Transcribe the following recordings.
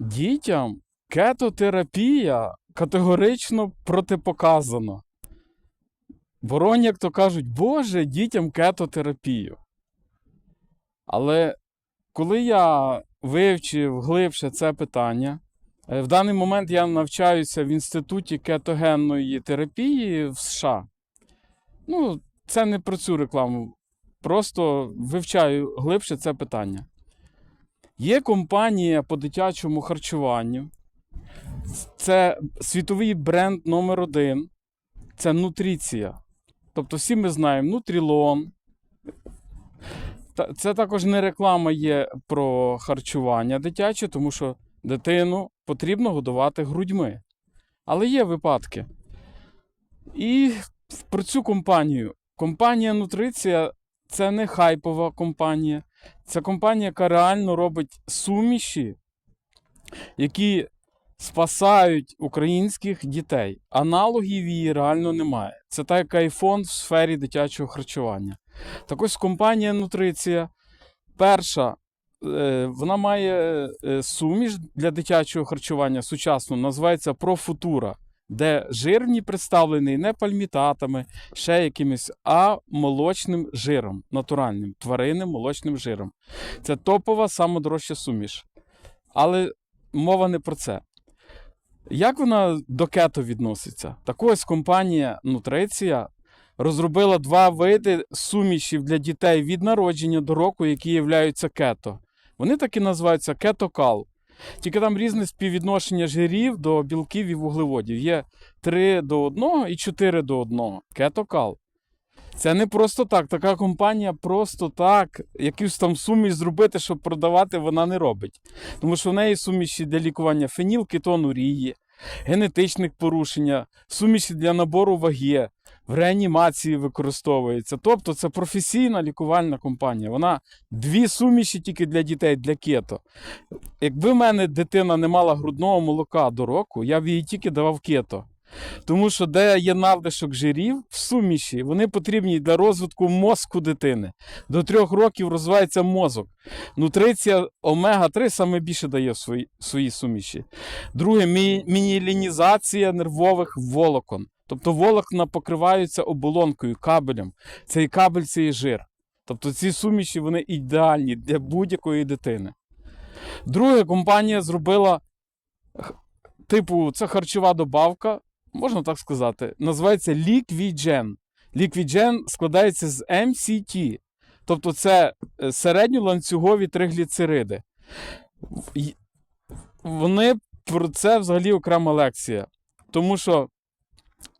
Дітям кетотерапія категорично протипоказана. Воронь, як то кажуть, Боже, дітям кетотерапію. Але коли я вивчив глибше це питання, е, в даний момент я навчаюся в інституті кетогенної терапії в США. Ну, це не про цю рекламу. Просто вивчаю глибше це питання. Є компанія по дитячому харчуванню. Це світовий бренд номер один. Це нутріція. Тобто, всі ми знаємо Нутрілон. Це також не реклама є про харчування дитяче, тому що дитину потрібно годувати грудьми. Але є випадки. І про цю компанію. Компанія Нутриція це не хайпова компанія. Це компанія, яка реально робить суміші, які спасають українських дітей. Аналогів її реально немає. Це так як айфон в сфері дитячого харчування. Так ось компанія Нутриція. Перша, е, вона має е, суміш для дитячого харчування сучасну, називається Профутура, де жир в ній представлений не пальмітатами, ще якимось, а молочним жиром, натуральним, тваринним молочним жиром. Це топова, самодорожча суміш. Але мова не про це. Як вона до кето відноситься? Так ось компанія Нутриція розробила два види сумішів для дітей від народження до року, які являються кето. Вони так і називаються кетокал. Тільки там різне співвідношення жирів до білків і вуглеводів. Є 3 до 1 і 4 до 1. Кетокал. Це не просто так. Така компанія просто так, якусь там суміш зробити, щоб продавати, вона не робить. Тому що в неї суміші для лікування фенілкетонурії, генетичних порушення, суміші для набору ваги, в реанімації використовується. Тобто це професійна лікувальна компанія. Вона дві суміші тільки для дітей, для кето. Якби в мене дитина не мала грудного молока до року, я б їй тільки давав кето. Тому що де є надлишок жирів в суміші, вони потрібні для розвитку мозку дитини. До трьох років розвивається мозок. Нутриція омега-3 саме більше дає свої, свої суміші. Друге, мі- мінілінізація нервових волокон. Тобто волокна покриваються оболонкою, кабелем. Цей кабель це є жир. Тобто ці суміші вони ідеальні для будь-якої дитини. Друге, компанія зробила типу, це харчова добавка, можна так сказати, називається Liquigen. Liquigen складається з MCT, тобто це е, середньоланцюгові тригліцериди. Вони про це взагалі окрема лекція. Тому що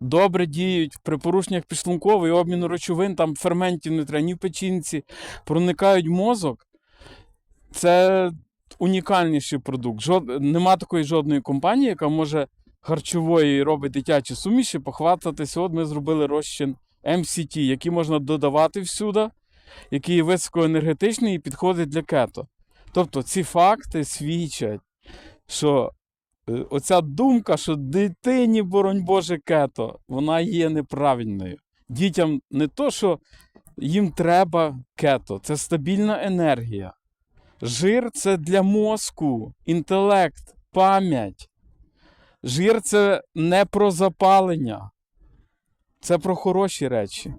добре діють при порушеннях підшлункової обміну речовин, там ферментів не треба ні в печінці, проникають мозок. Це унікальніший продукт. Жод... Нема такої жодної компанії, яка може харчової робить дитячі суміші, похвастатися. От ми зробили розчин MCT, який можна додавати всюди, який високоенергетичний і підходить для кето. Тобто ці факти свідчать, що е, оця думка, що дитині, боронь Боже, кето, вона є неправильною. Дітям не то, що їм треба кето, це стабільна енергія. Жир це для мозку, інтелект, пам'ять. Жир це не про запалення, це про хороші речі.